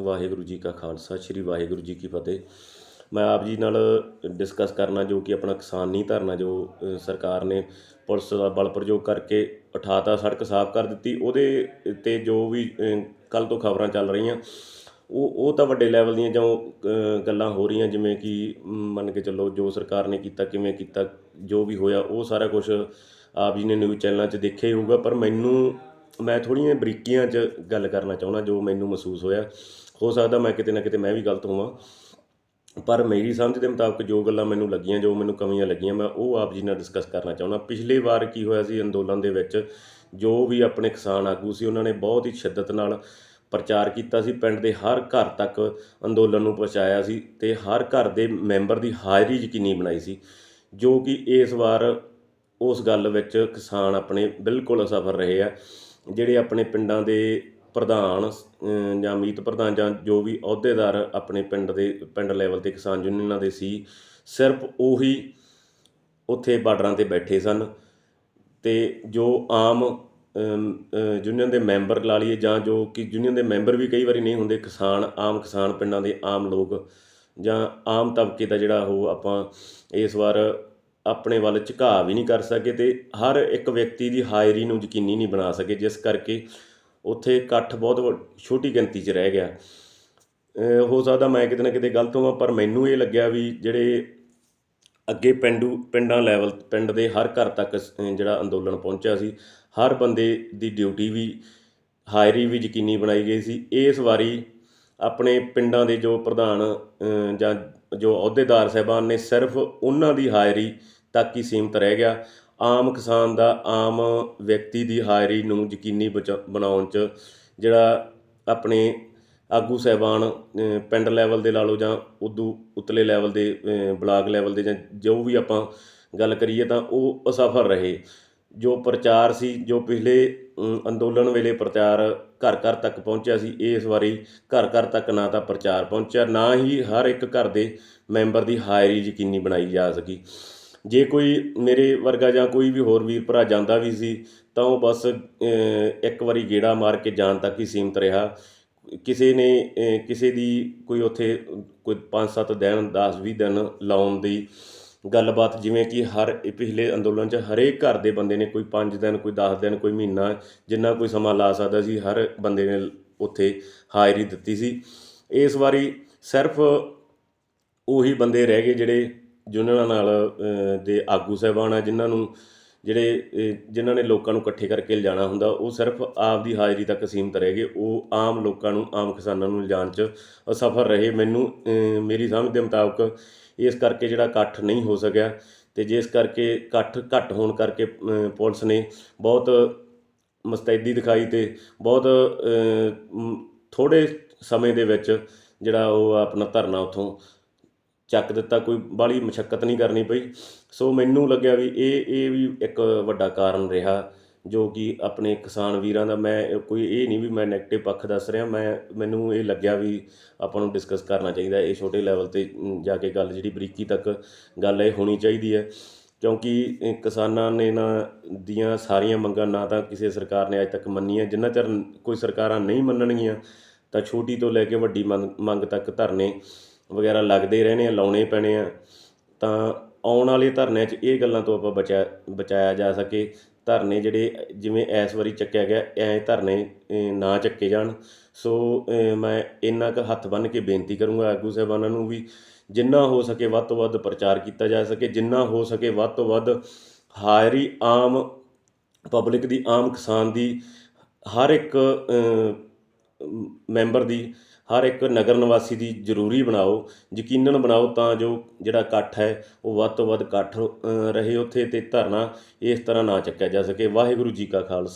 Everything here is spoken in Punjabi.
ਵਾਹਿਗੁਰੂ ਜੀ ਕਾ ਖਾਲਸਾ, ਸ੍ਰੀ ਵਾਹਿਗੁਰੂ ਜੀ ਕੀ ਫਤਿਹ। ਮੈਂ ਆਪ ਜੀ ਨਾਲ ਡਿਸਕਸ ਕਰਨਾ ਜੋ ਕਿ ਆਪਣਾ ਕਿਸਾਨੀ ਧਰਨਾ, ਜੋ ਸਰਕਾਰ ਨੇ ਪੁਲਿਸ ਦਾ ਬਲ ਪ੍ਰਯੋਗ ਕਰਕੇ ਉਠਾਤਾ, ਸੜਕ ਸਾਫ਼ ਕਰ ਦਿੱਤੀ। ਉਹਦੇ ਤੇ ਜੋ ਵੀ ਕੱਲ ਤੋਂ ਖਬਰਾਂ ਚੱਲ ਰਹੀਆਂ, ਉਹ ਉਹ ਤਾਂ ਵੱਡੇ ਲੈਵਲ ਦੀਆਂ ਜੋ ਗੱਲਾਂ ਹੋ ਰਹੀਆਂ, ਜਿਵੇਂ ਕਿ ਮੰਨ ਕੇ ਚੱਲੋ ਜੋ ਸਰਕਾਰ ਨੇ ਕੀਤਾ, ਕਿਵੇਂ ਕੀਤਾ, ਜੋ ਵੀ ਹੋਇਆ, ਉਹ ਸਾਰਾ ਕੁਝ ਆਪ ਜੀ ਨੇ ਨਿਊਜ਼ ਚੈਨਲਾਂ 'ਚ ਦੇਖਿਆ ਹੀ ਹੋਊਗਾ। ਪਰ ਮੈਨੂੰ, ਮੈਂ ਥੋੜ੍ਹੀਆਂ ਬਰੀਕੀਆਂ 'ਚ ਗੱਲ ਕਰਨਾ ਚਾਹੁੰਦਾ, ਜੋ ਮੈਨੂੰ ਮਹਿਸੂਸ ਹੋਇਆ। ਹੋ ਸਕਦਾ ਮੈਂ ਕਿਤੇ ਨਾ ਕਿਤੇ ਮੈਂ ਵੀ ਗਲਤ ਹੋਵਾਂ। ਪਰ ਮੇਰੀ ਸਮਝ ਦੇ ਮੁਤਾਬਕ ਜੋ ਗੱਲਾਂ ਮੈਨੂੰ ਲੱਗੀਆਂ, ਜੋ ਮੈਨੂੰ ਕਮੀਆਂ ਲੱਗੀਆਂ, ਮੈਂ ਉਹ ਆਪ ਜੀ ਨਾਲ ਡਿਸਕਸ ਕਰਨਾ ਚਾਹੁੰਦਾ। ਪਿਛਲੀ ਵਾਰ ਕੀ ਹੋਇਆ ਸੀ ਅੰਦੋਲਨ ਦੇ ਵਿੱਚ? ਜੋ ਵੀ ਆਪਣੇ ਕਿਸਾਨ ਆਗੂ ਸੀ, ਉਹਨਾਂ ਨੇ ਬਹੁਤ ਹੀ ਸ਼ਿੱਦਤ ਨਾਲ ਪ੍ਰਚਾਰ ਕੀਤਾ ਸੀ। ਪਿੰਡ ਦੇ ਹਰ ਘਰ ਤੱਕ ਅੰਦੋਲਨ ਨੂੰ ਪਹੁੰਚਾਇਆ ਸੀ ਤੇ ਹਰ ਘਰ ਦੇ ਮੈਂਬਰ ਦੀ ਹਾਜ਼ਰੀ ਯਕੀਨੀ ਬਣਾਈ ਸੀ, ਜੋ ਕਿ ਇਸ ਵਾਰ ਉਸ ਗੱਲ ਵਿੱਚ ਕਿਸਾਨ ਆਪਣੇ ਬਿਲਕੁਲ ਅਸਫਲ ਰਹੇ ਆ। ਜਿਹੜੇ ਆਪਣੇ ਪਿੰਡਾਂ ਦੇ ਪ੍ਰਧਾਨ ਜਾਂ ਮੀਤ ਪ੍ਰਧਾਨ, ਜਾਂ ਜੋ ਵੀ ਅਹੁਦੇਦਾਰ ਆਪਣੇ ਪਿੰਡ ਦੇ, ਪਿੰਡ ਲੈਵਲ ਤੇ ਕਿਸਾਨ ਯੂਨੀਅਨਾਂ ਦੇ ਸੀ, ਸਿਰਫ ਉਹੀ ਉੱਥੇ ਬਾਰਡਰਾਂ ਤੇ ਬੈਠੇ ਸਨ ਤੇ ਜੋ ਆਮ ਯੂਨੀਅਨ ਦੇ ਮੈਂਬਰ ਲਾ ਲਈਏ ਜਾਂ ਜੋ ਕਿ ਯੂਨੀਅਨ ਦੇ ਮੈਂਬਰ ਵੀ ਕਈ ਵਾਰੀ ਨਹੀਂ ਹੁੰਦੇ, ਕਿਸਾਨ, ਆਮ ਕਿਸਾਨ ਪਿੰਡਾਂ ਦੇ ਆਮ ਲੋਕ ਜਾਂ ਆਮ ਤਬਕੇ ਦਾ ਜਿਹੜਾ ਉਹ ਆਪਾਂ ਇਸ ਵਾਰ ਆਪਣੇ ਵੱਲ ਝੁਕਾਅ ਵੀ ਨਹੀਂ ਕਰ ਸਕੇ ਤੇ ਹਰ ਇੱਕ ਵਿਅਕਤੀ ਦੀ ਹਾਜ਼ਰੀ ਨੂੰ ਯਕੀਨੀ ਨਹੀਂ ਬਣਾ ਸਕੇ, ਜਿਸ ਕਰਕੇ ਉੱਥੇ ਇਕੱਠ ਬਹੁਤ ਵੱਡ- ਛੋਟੀ ਗਿਣਤੀ 'ਚ ਰਹਿ ਗਿਆ। ਹੋ ਸਕਦਾ ਮੈਂ ਕਿਤੇ ਨਾ ਕਿਤੇ ਗਲਤ ਹੋਵਾਂ, ਪਰ ਮੈਨੂੰ ਇਹ ਲੱਗਿਆ ਵੀ ਜਿਹੜੇ ਅੱਗੇ ਪਿੰਡੂ ਪਿੰਡਾਂ ਲੈਵਲ ਪਿੰਡ ਦੇ ਹਰ ਘਰ ਤੱਕ ਜਿਹੜਾ ਅੰਦੋਲਨ ਪਹੁੰਚਿਆ ਸੀ, ਹਰ ਬੰਦੇ ਦੀ ਡਿਊਟੀ ਵੀ ਹਾਜ਼ਰੀ ਵੀ ਯਕੀਨੀ ਬਣਾਈ ਗਈ ਸੀ। ਇਸ ਵਾਰੀ ਆਪਣੇ ਪਿੰਡਾਂ ਦੇ ਜੋ ਪ੍ਰਧਾਨ ਜਾਂ ਜੋ ਅਹੁਦੇਦਾਰ ਸਾਹਿਬਾਨ ਨੇ ਸਿਰਫ ਉਹਨਾਂ ਦੀ ਹਾਜ਼ਰੀ ਤੱਕ ਹੀ ਸੀਮਤ ਰਹਿ ਗਿਆ। ਆਮ ਕਿਸਾਨ ਦਾ ਆਮ ਵਿਅਕਤੀ ਦੀ ਹਾਜ਼ਰੀ ਨੂੰ ਯਕੀਨੀ ਬਚਾ- ਬਣਾਉਣ 'ਚ ਜਿਹੜਾ ਆਪਣੇ ਆਗੂ ਸਾਹਿਬਾਨ ਪਿੰਡ ਲੈਵਲ ਦੇ ਲਾ ਲਓ ਜਾਂ ਉਦੋਂ, ਉਤਲੇ ਲੈਵਲ ਦੇ ਬਲਾਕ ਲੈਵਲ ਦੇ ਜਾਂ ਜੋ ਵੀ ਆਪਾਂ ਗੱਲ ਕਰੀਏ ਤਾਂ ਉਹ ਅਸਫਲ ਰਹੇ। ਜੋ ਪ੍ਰਚਾਰ ਸੀ, ਜੋ ਪਿਛਲੇ ਅੰਦੋਲਨ ਵੇਲੇ ਪ੍ਰਚਾਰ ਘਰ ਘਰ ਤੱਕ ਪਹੁੰਚਿਆ ਸੀ, ਇਸ ਵਾਰੀ ਘਰ ਘਰ ਤੱਕ ਨਾ ਤਾਂ ਪ੍ਰਚਾਰ ਪਹੁੰਚਿਆ, ਨਾ ਹੀ ਹਰ ਇੱਕ ਘਰ ਦੇ ਮੈਂਬਰ ਦੀ ਹਾਜ਼ਰੀ ਯਕੀਨੀ ਬਣਾਈ ਜਾ ਸਕੀ। ਜੇ ਕੋਈ ਮੇਰੇ ਵਰਗਾ ਜਾਂ ਕੋਈ ਵੀ ਹੋਰ ਵੀਰ ਭਰਾ ਜਾਂਦਾ ਵੀ ਸੀ, ਤਾਂ ਉਹ ਬਸ ਇੱਕ ਵਾਰੀ ਗੇੜਾ ਮਾਰ ਕੇ ਜਾਣ ਤੱਕ ਹੀ ਸੀਮਤ ਰਿਹਾ। ਕਿਸੇ ਨੇ ਕਿਸੇ ਦੀ ਕੋਈ ਉੱਥੇ ਕੋਈ 5-7 ਦਿਨ 10-20 ਦਿਨ ਲਾਉਣ ਦੀ ਗੱਲਬਾਤ, ਜਿਵੇਂ ਕਿ ਹਰ ਪਿਛਲੇ ਅੰਦੋਲਨ 'ਚ ਹਰੇਕ ਘਰ ਦੇ ਬੰਦੇ ਨੇ ਕੋਈ 5 ਦਿਨ, ਕੋਈ 10 ਦਿਨ, ਕੋਈ ਮਹੀਨਾ, ਜਿੰਨਾ ਕੋਈ ਸਮਾਂ ਲਾ ਸਕਦਾ ਸੀ, ਹਰ ਬੰਦੇ ਨੇ ਉੱਥੇ ਹਾਜ਼ਰੀ ਦਿੱਤੀ ਸੀ। ਇਸ ਵਾਰੀ ਸਿਰਫ ਉਹੀ ਬੰਦੇ ਰਹਿ ਗਏ ਜਿਹੜੇ ਜਿਨ੍ਹਾਂ ਨਾਲ ਦੇ ਆਗੂ ਸਾਹਿਬਾਨ ਆ, ਜਿਨ੍ਹਾਂ ਨੂੰ ਜਿਹੜੇ ਜਿਨ੍ਹਾਂ ਨੇ ਲੋਕਾਂ ਨੂੰ ਇਕੱਠੇ ਕਰਕੇ ਲਿਜਾਣਾ ਹੁੰਦਾ, ਉਹ ਸਿਰਫ ਆਪ ਦੀ ਹਾਜ਼ਰੀ ਤੱਕ ਸੀਮਤ ਰਹਿ ਗਏ ਉਹ ਆਮ ਲੋਕਾਂ ਨੂੰ, ਆਮ ਕਿਸਾਨਾਂ ਨੂੰ ਲਿਜਾਣ 'ਚ ਅਸਫਲ ਰਹੇ। ਮੈਨੂੰ ਮੇਰੀ ਸਮਝ ਦੇ ਮੁਤਾਬਕ ਇਸ ਕਰਕੇ ਜਿਹੜਾ ਇਕੱਠ ਨਹੀਂ ਹੋ ਸਕਿਆ ਤੇ ਜਿਸ ਕਰਕੇ ਇਕੱਠ ਘੱਟ ਹੋਣ ਕਰਕੇ ਪੁਲਿਸ ਨੇ ਬਹੁਤ ਮੁਸਤੈਦੀ ਦਿਖਾਈ ਤੇ ਬਹੁਤ ਥੋੜੇ ਸਮੇਂ ਦੇ ਵਿੱਚ ਜਿਹੜਾ ਉਹ ਆਪਣਾ ਧਰਨਾ ਉਥੋਂ ਚੱਕ ਦਿੱਤਾ, ਕੋਈ ਬਾਹਲੀ ਮਸ਼ੱਕਤ ਨਹੀਂ ਕਰਨੀ ਪਈ। ਸੋ ਮੈਨੂੰ ਲੱਗਿਆ ਵੀ ਇਹ ਇਹ ਵੀ ਇੱਕ ਵੱਡਾ ਕਾਰਨ ਰਿਹਾ, ਜੋ ਕਿ ਆਪਣੇ ਕਿਸਾਨ ਵੀਰਾਂ ਦਾ ਮੈਂ, ਕੋਈ ਇਹ ਨਹੀਂ ਵੀ ਮੈਂ 네ਗੇਟਿਵ ਪੱਖ ਦੱਸ ਰਿਹਾ, ਮੈਂ, ਮੈਨੂੰ ਇਹ ਲੱਗਿਆ ਵੀ ਆਪਾਂ ਨੂੰ ਡਿਸਕਸ ਕਰਨਾ ਚਾਹੀਦਾ, ਇਹ ਛੋਟੇ ਲੈਵਲ ਤੇ ਜਾ ਕੇ ਗੱਲ ਜਿਹੜੀ ਬਰੀਕੀ ਤੱਕ ਗੱਲ ਇਹ ਹੋਣੀ ਚਾਹੀਦੀ ਹੈ। ਕਿਉਂਕਿ ਕਿਸਾਨਾਂ ਨੇ ਨਾ ਦੀਆਂ ਸਾਰੀਆਂ ਮੰਗਾਂ ਨਾ ਤਾਂ ਕਿਸੇ ਸਰਕਾਰ ਨੇ ਅਜੇ ਤੱਕ ਮੰਨੀਆਂ, ਜਿੰਨਾ ਚਿਰ ਕੋਈ ਸਰਕਾਰਾਂ ਨਹੀਂ ਮੰਨਣਗੀਆਂ, ਤਾਂ ਛੋਟੀ ਤੋਂ ਲੈ ਕੇ ਵੱਡੀ ਮੰਗ ਮੰਗ ਤੱਕ ਧਰਨੇ ਵਗੈਰਾ ਲੱਗਦੇ ਰਹਿਣੇ ਆ, ਲਾਉਣੇ ਪੈਣੇ ਆ। ਤਾਂ ਆਉਣ ਵਾਲੇ ਧਰਨਿਆਂ 'ਚ ਇਹ ਗੱਲਾਂ ਤੋਂ ਆਪਾਂ ਬਚਾ ਬਚਾਇਆ ਜਾ ਸਕੇ। ਧਰਨੇ ਜਿਹੜੇ ਜਿਵੇਂ ਇਸ ਵਾਰੀ ਚੱਕਿਆ ਗਿਆ, ਐ ਧਰਨੇ ਨਾ ਚੱਕੇ ਜਾਣ। ਸੋ ਮੈਂ ਇੰਨਾ ਕੁ ਹੱਥ ਬੰਨ੍ਹ ਕੇ ਬੇਨਤੀ ਕਰੂੰਗਾ ਆਗੂ ਸਾਹਿਬਾਨਾਂ ਨੂੰ ਵੀ, ਜਿੰਨਾ ਹੋ ਸਕੇ ਵੱਧ ਤੋਂ ਵੱਧ ਪ੍ਰਚਾਰ ਕੀਤਾ ਜਾ ਸਕੇ। ਜਿੰਨਾ ਹੋ ਸਕੇ ਵੱਧ ਤੋਂ ਵੱਧ ਹਾਜ਼ਰੀ ਆਮ ਪਬਲਿਕ ਦੀ, ਆਮ ਕਿਸਾਨ ਦੀ, ਹਰ ਇੱਕ ਮੈਂਬਰ ਦੀ ਹਰ ਇੱਕ ਨਗਰ ਨਿਵਾਸੀ ਦੀ ਜ਼ਰੂਰੀ ਬਣਾਓ, ਯਕੀਨਨ ਬਣਾਓ ਤਾਂ ਜੋ ਜਿਹੜਾ ਇਕੱਠ ਹੈ, ਉਹ ਵੱਧ ਤੋਂ ਵੱਧ ਇਕੱਠ ਰਹੇ ਉੱਥੇ ਤੇ ਧਰਨਾ ਇਸ ਤਰ੍ਹਾਂ ਨਾ ਚੱਕਿਆ ਜਾ ਸਕੇ। ਵਾਹਿਗੁਰੂ ਜੀ ਕਾ ਖਾਲਸਾ।